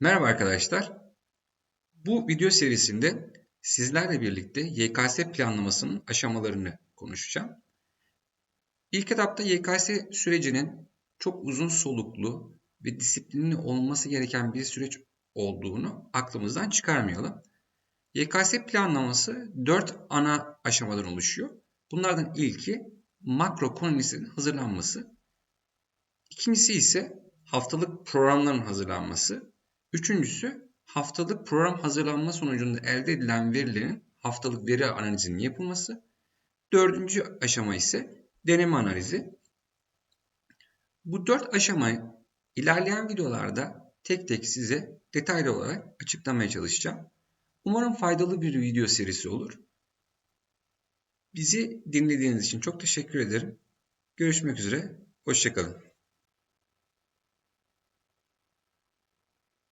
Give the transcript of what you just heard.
Merhaba arkadaşlar. Bu video serisinde sizlerle birlikte YKS planlamasının aşamalarını konuşacağım. İlk etapta YKS sürecinin çok uzun soluklu ve disiplinli olması gereken bir süreç olduğunu aklımızdan çıkarmayalım. YKS planlaması 4 ana aşamadan oluşuyor. Bunlardan ilki makro konu hazırlanması. İkincisi ise haftalık programların hazırlanması. Üçüncüsü haftalık program hazırlanma sonucunda elde edilen verilerin haftalık veri analizinin yapılması. Dördüncü aşama ise deneme analizi. Bu dört aşamayı ilerleyen videolarda tek tek size detaylı olarak açıklamaya çalışacağım. Umarım faydalı bir video serisi olur. Bizi dinlediğiniz için çok teşekkür ederim. Görüşmek üzere, hoşçakalın.